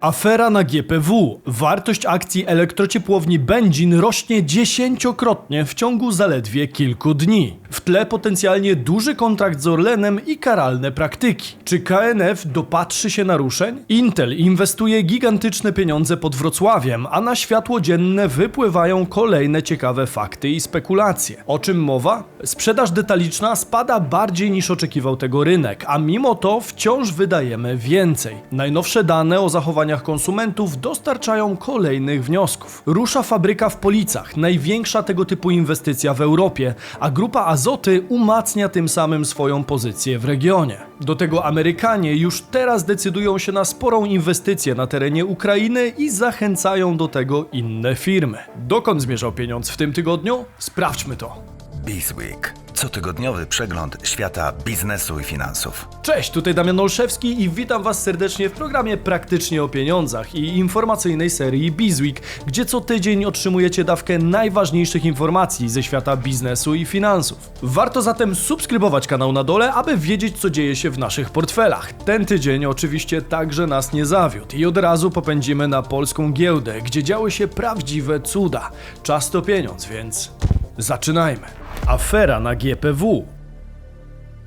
Afera na GPW. Wartość akcji elektrociepłowni Będzin rośnie dziesięciokrotnie w ciągu zaledwie kilku dni. W tle potencjalnie duży kontrakt z Orlenem i karalne praktyki. Czy KNF dopatrzy się naruszeń? Intel inwestuje gigantyczne pieniądze pod Wrocławiem, a na światło dzienne wypływają kolejne ciekawe fakty i spekulacje. O czym mowa? Sprzedaż detaliczna spada bardziej niż oczekiwał tego rynek, a mimo to wciąż wydajemy więcej. Najnowsze dane o zachowaniach konsumentów dostarczają kolejnych wniosków. Rusza fabryka w Policach, największa tego typu inwestycja w Europie, a grupa Azoty umacnia tym samym swoją pozycję w regionie. Do tego Amerykanie już teraz decydują się na sporą inwestycję na terenie Ukrainy i zachęcają do tego inne firmy. Dokąd zmierzał pieniądz w tym tygodniu? Sprawdźmy to. Bizweek. Cotygodniowy przegląd świata biznesu i finansów. Cześć, tutaj Damian Olszewski i witam Was serdecznie w programie Praktycznie o Pieniądzach i informacyjnej serii Bizweek, gdzie co tydzień otrzymujecie dawkę najważniejszych informacji ze świata biznesu i finansów. Warto zatem subskrybować kanał na dole, aby wiedzieć co dzieje się w naszych portfelach. Ten tydzień oczywiście także nas nie zawiódł i od razu popędzimy na polską giełdę, gdzie działy się prawdziwe cuda. Czas to pieniądz, więc zaczynajmy. Afera na GPW.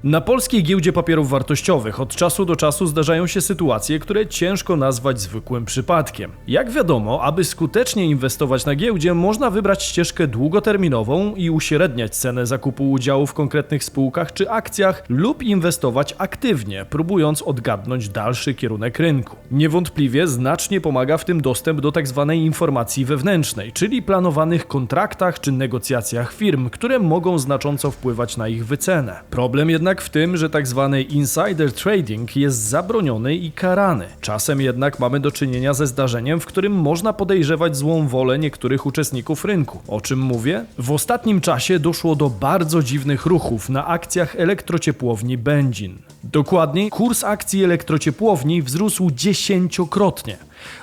Na polskiej giełdzie papierów wartościowych od czasu do czasu zdarzają się sytuacje, które ciężko nazwać zwykłym przypadkiem. Jak wiadomo, aby skutecznie inwestować na giełdzie, można wybrać ścieżkę długoterminową i uśredniać cenę zakupu udziału w konkretnych spółkach czy akcjach, lub inwestować aktywnie, próbując odgadnąć dalszy kierunek rynku. Niewątpliwie znacznie pomaga w tym dostęp do tzw. informacji wewnętrznej, czyli planowanych kontraktach czy negocjacjach firm, które mogą znacząco wpływać na ich wycenę. Problem jednak w tym, że tak zwany insider trading jest zabroniony i karany. Czasem jednak mamy do czynienia ze zdarzeniem, w którym można podejrzewać złą wolę niektórych uczestników rynku. O czym mówię? W ostatnim czasie doszło do bardzo dziwnych ruchów na akcjach elektrociepłowni Będzin. Dokładniej, kurs akcji elektrociepłowni wzrósł dziesięciokrotnie.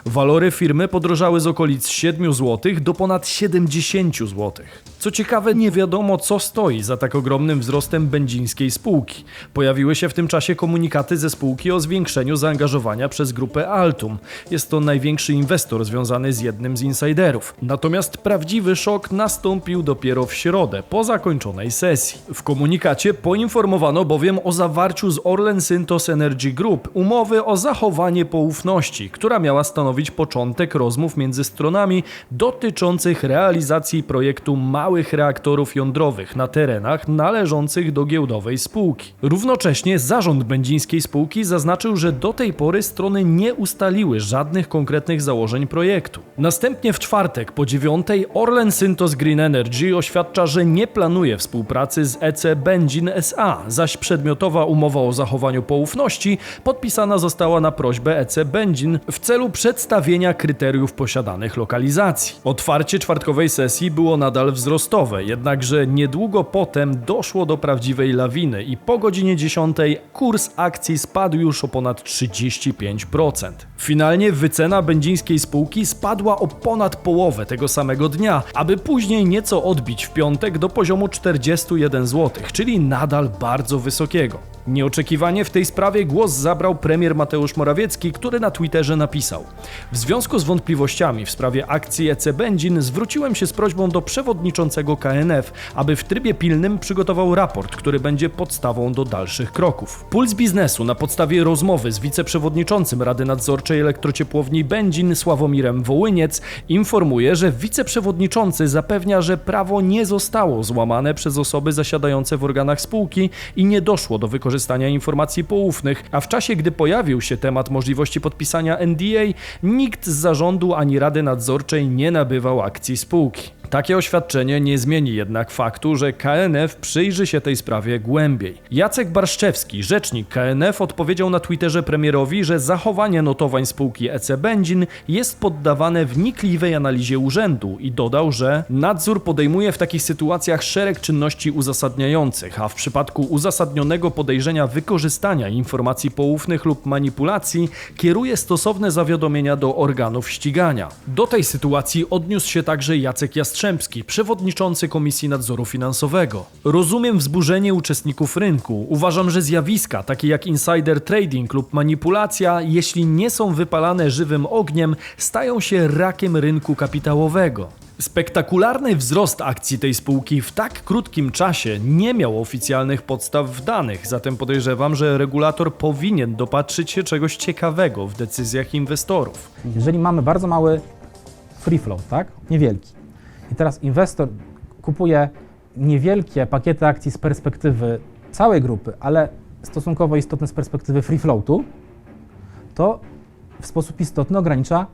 Walory firmy podrożały z okolic 7 zł do ponad 70 zł. Co ciekawe, nie wiadomo co stoi za tak ogromnym wzrostem będzińskiej spółki. Pojawiły się w tym czasie komunikaty ze spółki o zwiększeniu zaangażowania przez grupę Altum. Jest to największy inwestor związany z jednym z insiderów. Natomiast prawdziwy szok nastąpił dopiero w środę, po zakończonej sesji. W komunikacie poinformowano bowiem o zawarciu z Orlen Syntos Energy Group umowy o zachowanie poufności, która miała stanowić początek rozmów między stronami dotyczących realizacji projektu małych reaktorów jądrowych na terenach należących do giełdowej spółki. Równocześnie zarząd będzińskiej spółki zaznaczył, że do tej pory strony nie ustaliły żadnych konkretnych założeń projektu. Następnie w czwartek po dziewiątej Orlen Syntos Green Energy oświadcza, że nie planuje współpracy z EC Będzin SA, zaś przedmiotowa umowa o zachowaniu poufności podpisana została na prośbę EC Będzin w celu przedstawienia kryteriów posiadanych lokalizacji. Otwarcie czwartkowej sesji było nadal wzrostowe, jednakże niedługo potem doszło do prawdziwej lawiny i po godzinie 10 kurs akcji spadł już o ponad 35%. Finalnie wycena będzińskiej spółki spadła o ponad połowę tego samego dnia, aby później nieco odbić w piątek do poziomu 41 zł, czyli nadal bardzo wysokiego. Nieoczekiwanie w tej sprawie głos zabrał premier Mateusz Morawiecki, który na Twitterze napisał: W związku z wątpliwościami w sprawie akcji EC Będzin zwróciłem się z prośbą do przewodniczącego KNF, aby w trybie pilnym przygotował raport, który będzie podstawą do dalszych kroków. Puls biznesu na podstawie rozmowy z wiceprzewodniczącym Rady Nadzorczej Elektrociepłowni Będzin Sławomirem Wołyniec informuje, że wiceprzewodniczący zapewnia, że prawo nie zostało złamane przez osoby zasiadające w organach spółki i nie doszło do wykorzystania informacji poufnych, a w czasie, gdy pojawił się temat możliwości podpisania NDA, nikt z zarządu ani Rady Nadzorczej nie nabywał akcji spółki. Takie oświadczenie nie zmieni jednak faktu, że KNF przyjrzy się tej sprawie głębiej. Jacek Barszczewski, rzecznik KNF, odpowiedział na Twitterze premierowi, że zachowanie notowań spółki EC Będzin jest poddawane wnikliwej analizie urzędu i dodał, że nadzór podejmuje w takich sytuacjach szereg czynności uzasadniających, a w przypadku uzasadnionego podejrzenia wykorzystania informacji poufnych lub manipulacji kieruje stosowne zawiadomienia do organów ścigania. Do tej sytuacji odniósł się także Jacek Jastrzębski, Jastrzębski, przewodniczący Komisji Nadzoru Finansowego. Rozumiem wzburzenie uczestników rynku. Uważam, że zjawiska takie jak insider trading lub manipulacja, jeśli nie są wypalane żywym ogniem, stają się rakiem rynku kapitałowego. Spektakularny wzrost akcji tej spółki w tak krótkim czasie nie miał oficjalnych podstaw w danych, zatem podejrzewam, że regulator powinien dopatrzyć się czegoś ciekawego w decyzjach inwestorów. Jeżeli mamy bardzo mały free flow, tak? Niewielki. I teraz inwestor kupuje niewielkie pakiety akcji z perspektywy całej grupy, ale stosunkowo istotne z perspektywy free floatu, to w sposób istotny ogranicza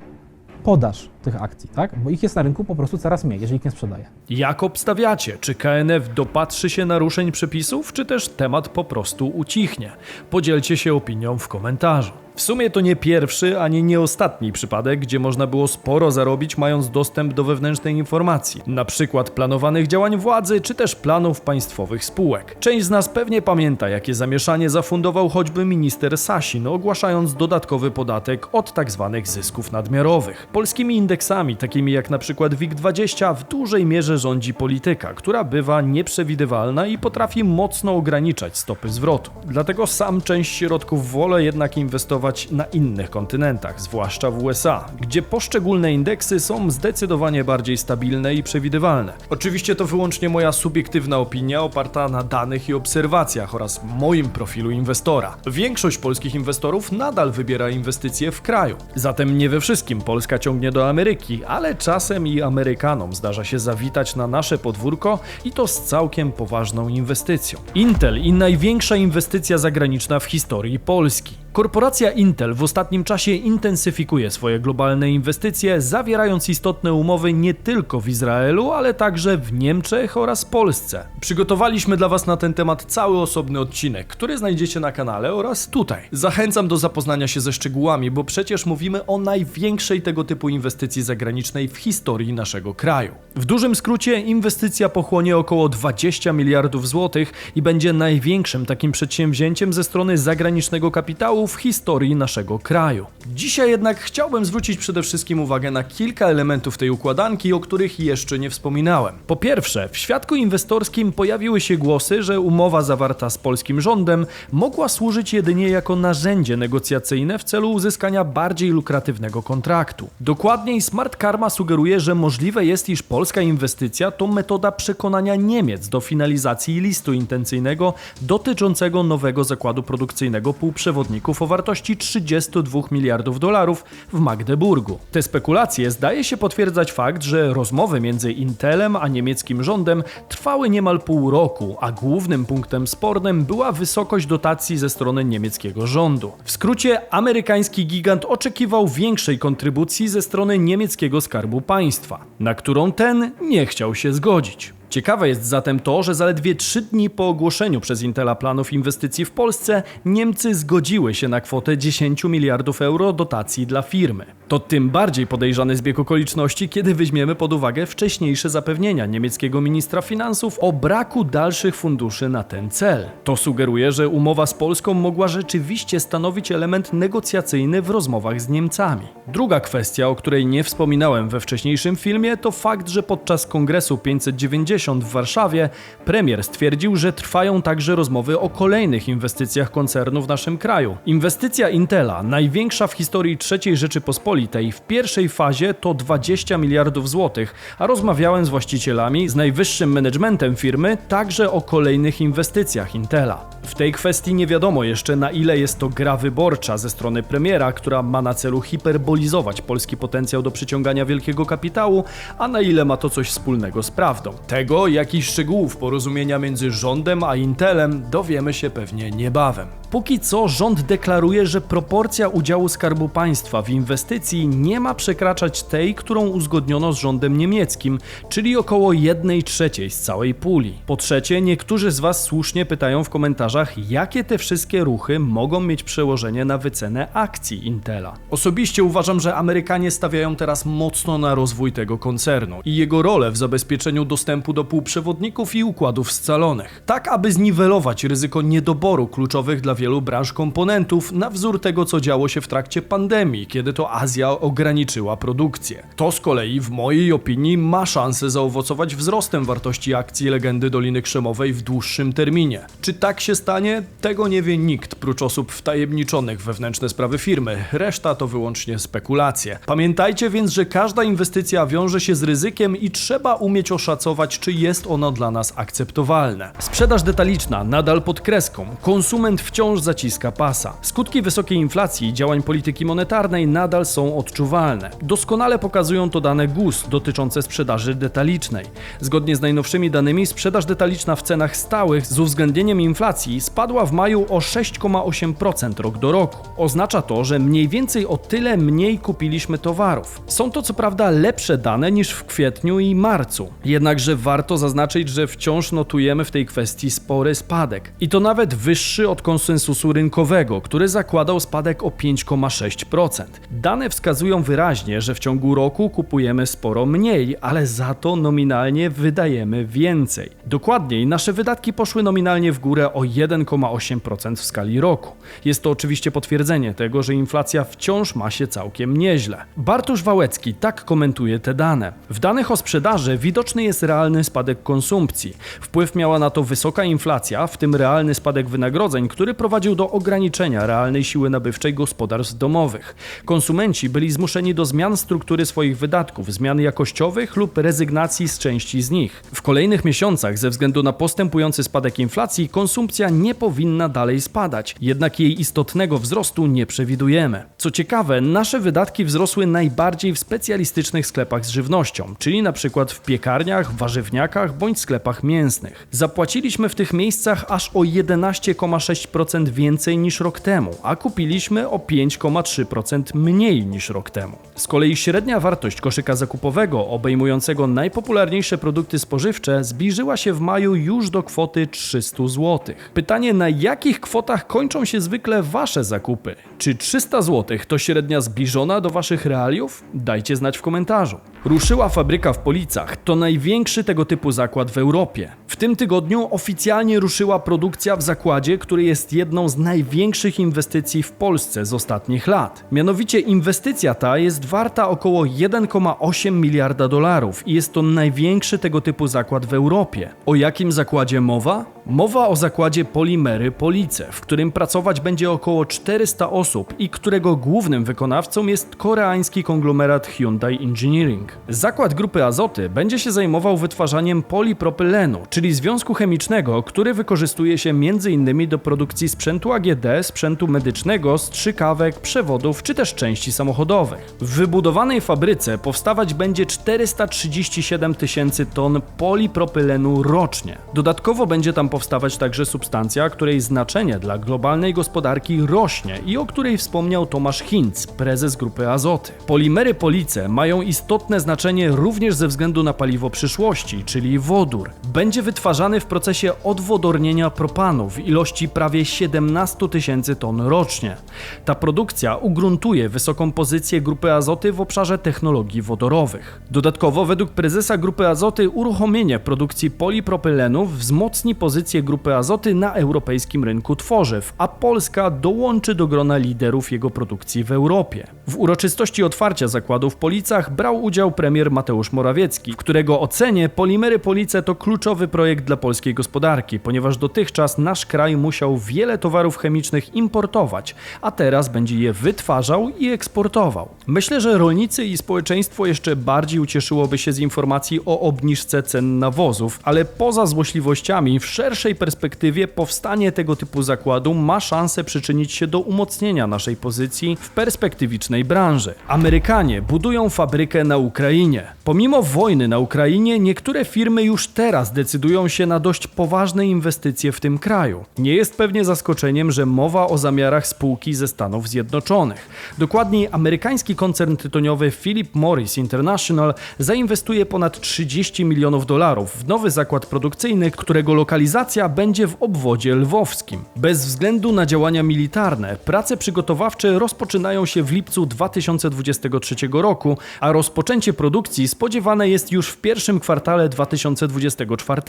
podaż tych akcji, tak? Bo ich jest na rynku po prostu coraz mniej, jeżeli ich nie sprzedaje. Jak obstawiacie? Czy KNF dopatrzy się naruszeń przepisów, czy też temat po prostu ucichnie? Podzielcie się opinią w komentarzu. W sumie to nie pierwszy, ani nie ostatni przypadek, gdzie można było sporo zarobić mając dostęp do wewnętrznej informacji, na przykład planowanych działań władzy, czy też planów państwowych spółek. Część z nas pewnie pamięta, jakie zamieszanie zafundował choćby minister Sasin, ogłaszając dodatkowy podatek od tzw. zysków nadmiarowych. Polskimi indeksami, takimi jak na przykład WIG20, w dużej mierze rządzi polityka, która bywa nieprzewidywalna i potrafi mocno ograniczać stopy zwrotu. Dlatego sam część środków wolę jednak inwestować na innych kontynentach, zwłaszcza w USA, gdzie poszczególne indeksy są zdecydowanie bardziej stabilne i przewidywalne. Oczywiście to wyłącznie moja subiektywna opinia oparta na danych i obserwacjach oraz moim profilu inwestora. Większość polskich inwestorów nadal wybiera inwestycje w kraju. Zatem nie we wszystkim Polska ciągnie do Ameryki, ale czasem i Amerykanom zdarza się zawitać na nasze podwórko i to z całkiem poważną inwestycją. Intel i największa inwestycja zagraniczna w historii Polski. Korporacja Intel w ostatnim czasie intensyfikuje swoje globalne inwestycje, zawierając istotne umowy nie tylko w Izraelu, ale także w Niemczech oraz Polsce. Przygotowaliśmy dla Was na ten temat cały osobny odcinek, który znajdziecie na kanale oraz tutaj. Zachęcam do zapoznania się ze szczegółami, bo przecież mówimy o największej tego typu inwestycji zagranicznej w historii naszego kraju. W dużym skrócie, inwestycja pochłonie około 20 miliardów złotych i będzie największym takim przedsięwzięciem ze strony zagranicznego kapitału w historii naszego kraju. Dzisiaj jednak chciałbym zwrócić przede wszystkim uwagę na kilka elementów tej układanki, o których jeszcze nie wspominałem. Po pierwsze, w świadku inwestorskim pojawiły się głosy, że umowa zawarta z polskim rządem mogła służyć jedynie jako narzędzie negocjacyjne w celu uzyskania bardziej lukratywnego kontraktu. Dokładniej, Smart Karma sugeruje, że możliwe jest, iż polska inwestycja to metoda przekonania Niemiec do finalizacji listu intencyjnego dotyczącego nowego zakładu produkcyjnego półprzewodników o wartości 32 miliardów dolarów w Magdeburgu. Te spekulacje zdaje się potwierdzać fakt, że rozmowy między Intelem a niemieckim rządem trwały niemal pół roku, a głównym punktem spornym była wysokość dotacji ze strony niemieckiego rządu. W skrócie, amerykański gigant oczekiwał większej kontrybucji ze strony niemieckiego skarbu państwa, na którą ten nie chciał się zgodzić. Ciekawe jest zatem to, że zaledwie 3 dni po ogłoszeniu przez Intela planów inwestycji w Polsce, Niemcy zgodziły się na kwotę 10 miliardów euro dotacji dla firmy. To tym bardziej podejrzany zbieg okoliczności, kiedy weźmiemy pod uwagę wcześniejsze zapewnienia niemieckiego ministra finansów o braku dalszych funduszy na ten cel. To sugeruje, że umowa z Polską mogła rzeczywiście stanowić element negocjacyjny w rozmowach z Niemcami. Druga kwestia, o której nie wspominałem we wcześniejszym filmie, to fakt, że podczas kongresu 590 w Warszawie premier stwierdził, że trwają także rozmowy o kolejnych inwestycjach koncernu w naszym kraju. Inwestycja Intela, największa w historii III Rzeczypospolitej, w pierwszej fazie to 20 miliardów złotych, a rozmawiałem z właścicielami, z najwyższym managementem firmy, także o kolejnych inwestycjach Intela. W tej kwestii nie wiadomo jeszcze na ile jest to gra wyborcza ze strony premiera, która ma na celu hiperbolizować polski potencjał do przyciągania wielkiego kapitału, a na ile ma to coś wspólnego z prawdą. Tego, jakich szczegółów porozumienia między rządem a Intelem dowiemy się pewnie niebawem. Póki co rząd deklaruje, że proporcja udziału Skarbu Państwa w inwestycji nie ma przekraczać tej, którą uzgodniono z rządem niemieckim, czyli około 1 trzeciej z całej puli. Po trzecie, niektórzy z Was słusznie pytają w komentarzach, jakie te wszystkie ruchy mogą mieć przełożenie na wycenę akcji Intela. Osobiście uważam, że Amerykanie stawiają teraz mocno na rozwój tego koncernu i jego rolę w zabezpieczeniu dostępu do półprzewodników i układów scalonych. Tak, aby zniwelować ryzyko niedoboru kluczowych dla wielu branż komponentów na wzór tego, co działo się w trakcie pandemii, kiedy to Azja ograniczyła produkcję. To z kolei, w mojej opinii, ma szansę zaowocować wzrostem wartości akcji legendy Doliny Krzemowej w dłuższym terminie. Czy tak się stanie? Tego nie wie nikt, prócz osób wtajemniczonych wewnętrzne sprawy firmy. Reszta to wyłącznie spekulacje. Pamiętajcie więc, że każda inwestycja wiąże się z ryzykiem i trzeba umieć oszacować, czy jest ono dla nas akceptowalne. Sprzedaż detaliczna nadal pod kreską. Konsument wciąż zaciska pasa. Skutki wysokiej inflacji i działań polityki monetarnej nadal są odczuwalne. Doskonale pokazują to dane GUS dotyczące sprzedaży detalicznej. Zgodnie z najnowszymi danymi, sprzedaż detaliczna w cenach stałych z uwzględnieniem inflacji spadła w maju o 6,8% rok do roku. Oznacza to, że mniej więcej o tyle mniej kupiliśmy towarów. Są to co prawda lepsze dane niż w kwietniu i marcu. Jednakże warto zaznaczyć, że wciąż notujemy w tej kwestii spory spadek. I to nawet wyższy od konsensusu rynkowego, który zakładał spadek o 5,6%. Dane wskazują wyraźnie, że w ciągu roku kupujemy sporo mniej, ale za to nominalnie wydajemy więcej. Dokładniej, nasze wydatki poszły nominalnie w górę o 1,8% w skali roku. Jest to oczywiście potwierdzenie tego, że inflacja wciąż ma się całkiem nieźle. Bartosz Wałecki tak komentuje te dane. W danych o sprzedaży widoczny jest realny spadek konsumpcji. Wpływ miała na to wysoka inflacja, w tym realny spadek wynagrodzeń, który prowadził do ograniczenia realnej siły nabywczej gospodarstw domowych. Konsumenci byli zmuszeni do zmian struktury swoich wydatków, zmian jakościowych lub rezygnacji z części z nich. W kolejnych miesiącach, ze względu na postępujący spadek inflacji, konsumpcja nie powinna dalej spadać, jednak jej istotnego wzrostu nie przewidujemy. Co ciekawe, nasze wydatki wzrosły najbardziej w specjalistycznych sklepach z żywnością, czyli na przykład w piekarniach, warzywniakach bądź sklepach mięsnych. Zapłaciliśmy w tych miejscach aż o 11,6% więcej niż rok temu, a kupiliśmy o 5,3% mniej niż rok temu. Z kolei średnia wartość koszyka zakupowego obejmującego najpopularniejsze produkty spożywcze zbliżyła się w maju już do kwoty 300 zł. Pytanie, na jakich kwotach kończą się zwykle wasze zakupy? Czy 300 zł to średnia zbliżona do waszych realiów? Dajcie znać w komentarzu. Ruszyła fabryka w Policach. To największy tego typu zakład w Europie. W tym tygodniu oficjalnie ruszyła produkcja w zakładzie, który jest jedną z największych inwestycji w Polsce z ostatnich lat. Mianowicie inwestycja ta jest warta około 1,8 miliarda dolarów i jest to największy tego typu zakład w Europie. O jakim zakładzie mowa? Mowa o zakładzie Polimery Police, w którym pracować będzie około 400 osób i którego głównym wykonawcą jest koreański konglomerat Hyundai Engineering. Zakład grupy Azoty będzie się zajmował wytwarzaniem polipropylenu, czyli związku chemicznego, który wykorzystuje się m.in. do produkcji sprzętu AGD, sprzętu medycznego, strzykawek, przewodów czy też części samochodowych. W wybudowanej fabryce powstawać będzie 437 tysięcy ton polipropylenu rocznie. Dodatkowo będzie tam powstawać także substancja, której znaczenie dla globalnej gospodarki rośnie i o której wspomniał Tomasz Hinz, prezes grupy Azoty. Polimery Police mają istotne znaczenie również ze względu na paliwo przyszłości, czyli wodór. Będzie wytwarzany w procesie odwodornienia propanu w ilości prawie 17 tysięcy ton rocznie. Ta produkcja ugruntuje wysoką pozycję grupy Azoty w obszarze technologii wodorowych. Dodatkowo według prezesa grupy Azoty uruchomienie produkcji polipropylenów wzmocni pozycję grupy Azoty na europejskim rynku tworzyw, a Polska dołączy do grona liderów jego produkcji w Europie. W uroczystości otwarcia zakładu w Policach brał udział premier Mateusz Morawiecki, w którego ocenie Polimery Police to kluczowy projekt dla polskiej gospodarki, ponieważ dotychczas nasz kraj musiał wiele towarów chemicznych importować, a teraz będzie je wytwarzał i eksportował. Myślę, że rolnicy i społeczeństwo jeszcze bardziej ucieszyłoby się z informacji o obniżce cen nawozów, ale poza złośliwościami w szerszej perspektywie powstanie tego typu zakładu ma szansę przyczynić się do umocnienia naszej pozycji w perspektywicznej branży. Amerykanie budują fabrykę na Ukrainie. Pomimo wojny na Ukrainie, niektóre firmy już teraz decydują się na dość poważne inwestycje w tym kraju. Nie jest pewnie zaskoczeniem, że mowa o zamiarach spółki ze Stanów Zjednoczonych. Dokładniej, amerykański koncern tytoniowy Philip Morris International zainwestuje ponad 30 milionów dolarów w nowy zakład produkcyjny, którego lokalizacja będzie w obwodzie lwowskim. Bez względu na działania militarne, prace przygotowawcze rozpoczynają się w lipcu 2023 roku, a rozpoczęcie produkcji spodziewane jest już w pierwszym kwartale kwartale 2024.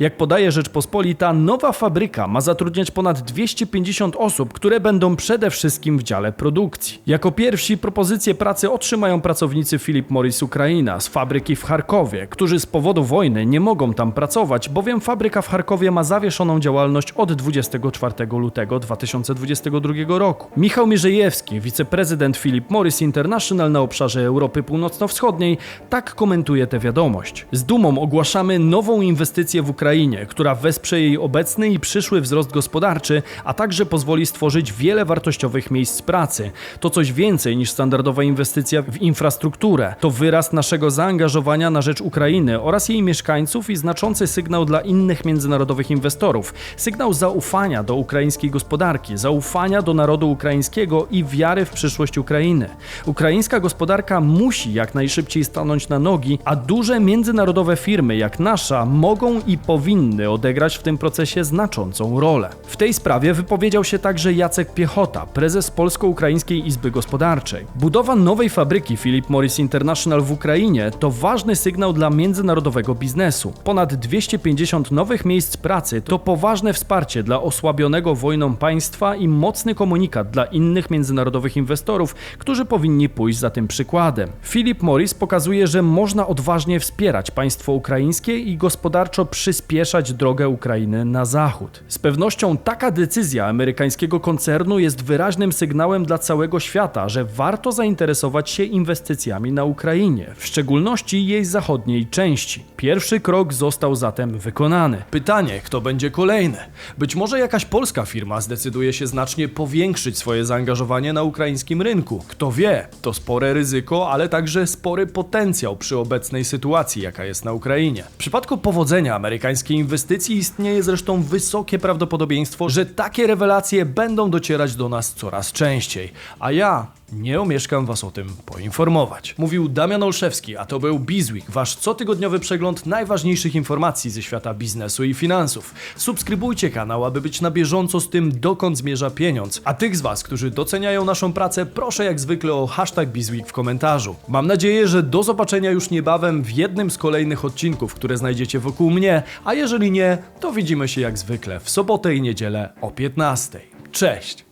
Jak podaje Rzeczpospolita, nowa fabryka ma zatrudniać ponad 250 osób, które będą przede wszystkim w dziale produkcji. Jako pierwsi propozycje pracy otrzymają pracownicy Philip Morris Ukraina z fabryki w Charkowie, którzy z powodu wojny nie mogą tam pracować, bowiem fabryka w Charkowie ma zawieszoną działalność od 24 lutego 2022 roku. Michał Mierzejewski, wiceprezydent Philip Morris International na obszarze Europy Północno-Wschodniej, tak komentuje tę wiadomość. Z dumą ogłaszamy nową inwestycję w Ukrainie, która wesprze jej obecny i przyszły wzrost gospodarczy, a także pozwoli stworzyć wiele wartościowych miejsc pracy. To coś więcej niż standardowa inwestycja w infrastrukturę. To wyraz naszego zaangażowania na rzecz Ukrainy oraz jej mieszkańców i znaczący sygnał dla innych międzynarodowych inwestorów. Sygnał zaufania do ukraińskiej gospodarki, zaufania do narodu ukraińskiego i wiary w przyszłość Ukrainy. Ukraińska gospodarka musi jak najszybciej stanąć na nogi, a duże międzynarodowe firmy jak nasza mogą i powinny odegrać w tym procesie znaczącą rolę. W tej sprawie wypowiedział się także Jacek Piechota, prezes Polsko-Ukraińskiej Izby Gospodarczej. Budowa nowej fabryki Philip Morris International w Ukrainie to ważny sygnał dla międzynarodowego biznesu. Ponad 250 nowych miejsc pracy to poważne wsparcie dla osłabionego wojną państwa i mocny komunikat dla innych międzynarodowych inwestorów, którzy powinni pójść za tym przykładem. Philip Morris pokazuje, że można odważnie wspierać państwo ukraińskie i gospodarczo przyspieszać drogę Ukrainy na zachód. Z pewnością taka decyzja amerykańskiego koncernu jest wyraźnym sygnałem dla całego świata, że warto zainteresować się inwestycjami na Ukrainie, w szczególności jej zachodniej części. Pierwszy krok został zatem wykonany. Pytanie, kto będzie kolejny? Być może jakaś polska firma zdecyduje się znacznie powiększyć swoje zaangażowanie na ukraińskim rynku. Kto wie, to spore ryzyko, ale także spory potencjał przy obecnej sytuacji, jaka jest na Ukrainie. W przypadku powodzenia amerykańskiej inwestycji istnieje zresztą wysokie prawdopodobieństwo, że takie rewelacje będą docierać do nas coraz częściej. A ja nie omieszkam Was o tym poinformować. Mówił Damian Olszewski, a to był Bizweek, Wasz cotygodniowy przegląd najważniejszych informacji ze świata biznesu i finansów. Subskrybujcie kanał, aby być na bieżąco z tym, dokąd zmierza pieniądz. A tych z Was, którzy doceniają naszą pracę, proszę jak zwykle o hashtag Bizweek w komentarzu. Mam nadzieję, że do zobaczenia już niebawem w jednym z kolejnych odcinków, które znajdziecie wokół mnie, a jeżeli nie, to widzimy się jak zwykle w sobotę i niedzielę o 15. Cześć!